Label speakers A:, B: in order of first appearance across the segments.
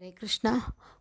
A: ஹரே கிருஷ்ணா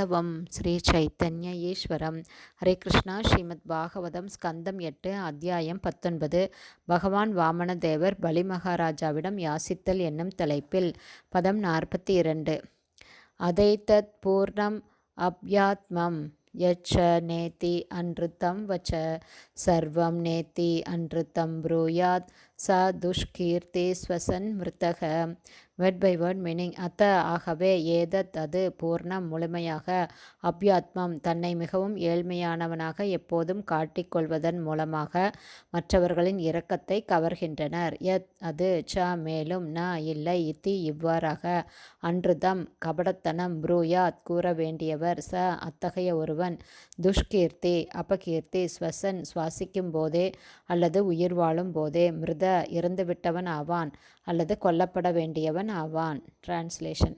A: மாதவம் ஸ்ரீ சைத்தன்ய ஈஸ்வரம். ஹரே கிருஷ்ணா. ஸ்ரீமத் பாகவதம் ஸ்கந்தம் எட்டு அத்தியாயம் பத்தொன்பது. பகவான் வாமனதேவர் பலி மகாராஜாவிடம் யாசித்தல் என்னும் தலைப்பில் பதம் நாற்பத்தி இரண்டு அதைத்தத் பூர்ணம் அப்யாத்மம் யச்ச நேத்தி அன்ருத்தம் வச்ச. சர்வம் நேத்தி அன்ருத்தம் ப்ரூயாத் ச துஷ்கீர்த்தி ஸ்வசன் மிருத்தக வேர்ட் பை வேர்ட் மீனிங் அத்த ஆகவே ஏதத் அது பூர்ணம் முழுமையாக அப்யாத்மம் தன்னை மிகவும் ஏழ்மையானவனாக எப்போதும் காட்டிக்கொள்வதன் மூலமாக மற்றவர்களின் இரக்கத்தை கவர்கின்றனர். எத் அது ச மேலும் ந இல்லை இத்தி இவ்வாறாக அன்றுதம் கபடத்தனம் புரூயாத் கூற வேண்டியவர் ச அத்தகைய ஒருவன். துஷ்கீர்த்தி அபகீர்த்தி ஸ்வசன் சுவாசிக்கும் போதே அல்லது உயிர் வாழும் போதே மிருத இறந்துவிட்டவன் ஆவான் அல்லது கொல்லப்பட வேண்டியவன் ஆவான். டிரான்ஸ்லேஷன்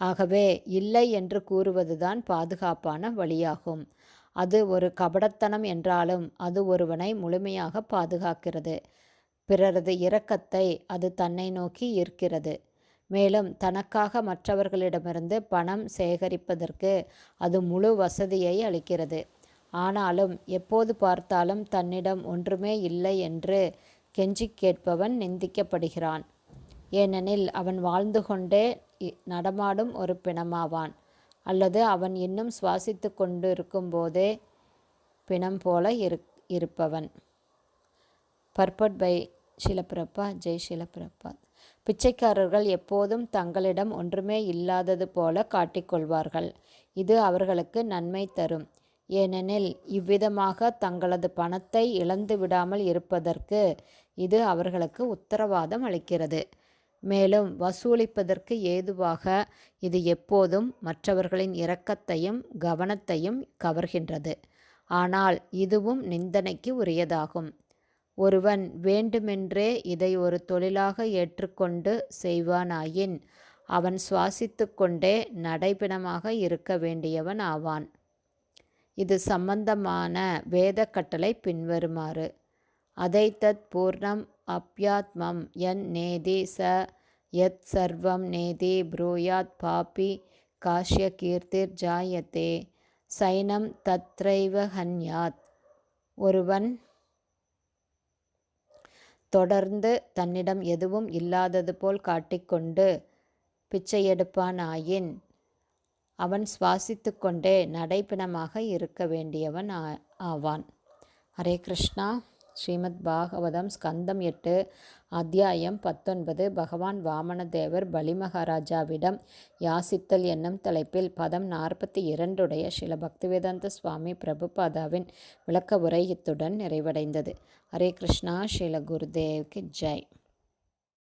A: ஆகவே இல்லை என்று கூறுவதுதான் பாதுகாப்பான வழியாகும். அது ஒரு கபடத்தனம் என்றாலும் அது ஒருவனை முழுமையாக பாதுகாக்கிறது. பிறரது இரக்கத்தை அது தன்னை நோக்கி ஈர்க்கிறது. மேலும் தனக்காக மற்றவர்களிடமிருந்து பணம் சேகரிப்பதற்கு அது முழு வசதியை அளிக்கிறது. ஆனாலும் எப்போது பார்த்தாலும் தன்னிடம் ஒன்றுமே இல்லை என்று கெஞ்சி கேட்பவன் நிந்திக்கப்படுகிறான். ஏனெனில் அவன் வாழ்ந்து கொண்டே நடமாடும் ஒரு பிணமாவான். அல்லது அவன் இன்னும் சுவாசித்து கொண்டு இருக்கும்போதே பிணம் போல இரு இருப்பவன். பர்பட் பை ஷிலப்பிரப்பா ஜெய் ஷிலப்பிரப்பா பிச்சைக்காரர்கள் எப்போதும் தங்களிடம் ஒன்றுமே இல்லாதது போல காட்டிக்கொள்வார்கள். இது அவர்களுக்கு நன்மை தரும். ஏனெனில் இவ்விதமாக தங்களது பணத்தை இழந்து விடாமல் இருப்பதற்கு இது அவர்களுக்கு உத்தரவாதம் அளிக்கிறது. மேலும் வசூலிப்பதற்கு ஏதுவாக இது எப்போதும் மற்றவர்களின் இரக்கத்தையும் கவனத்தையும் கவர்கின்றது. ஆனால் இதுவும் நிந்தனைக்கு உரியதாகும். ஒருவன் வேண்டுமென்றே இதை ஒரு தொழிலாக ஏற்றுக்கொண்டு செய்வானாயின் அவன் சுவாசித்து கொண்டே நடைபிணமாக இருக்க வேண்டியவன் ஆவான். இது சம்பந்தமான வேத கட்டளை பின்வருமாறு. அதை பூர்ணம் அப்யாத்மம் என் நேதி ச யத் சர்வம் நேதி ப்ரூயாத் பாபி காஷ்ய கீர்த்திர் ஜாயத்தே சைனம் தத்ரைவ ஹன்யாத். ஒருவன் தொடர்ந்து தன்னிடம் எதுவும் இல்லாதது போல் காட்டிக்கொண்டு பிச்சை எடுப்பானாயின் அவன் சுவாசித்து கொண்டே நடைப்பிணமாக இருக்க வேண்டியவன் ஆவான். ஹரே கிருஷ்ணா. ஸ்ரீமத் பாகவதம் ஸ்கந்தம் எட்டு அத்தியாயம் பத்தொன்பது. பகவான் வாமனதேவர் பலிமகாராஜாவிடம் யாசித்தல் என்னும் தலைப்பில் பதம் நாற்பத்தி இரண்டுடைய சில பக்திவேதாந்த சுவாமி பிரபுபாதாவின் விளக்க உரை இத்துடன் நிறைவடைந்தது. ஹரே கிருஷ்ணா. ஸ்ரீல குருதேவ்க்கு ஜெய்.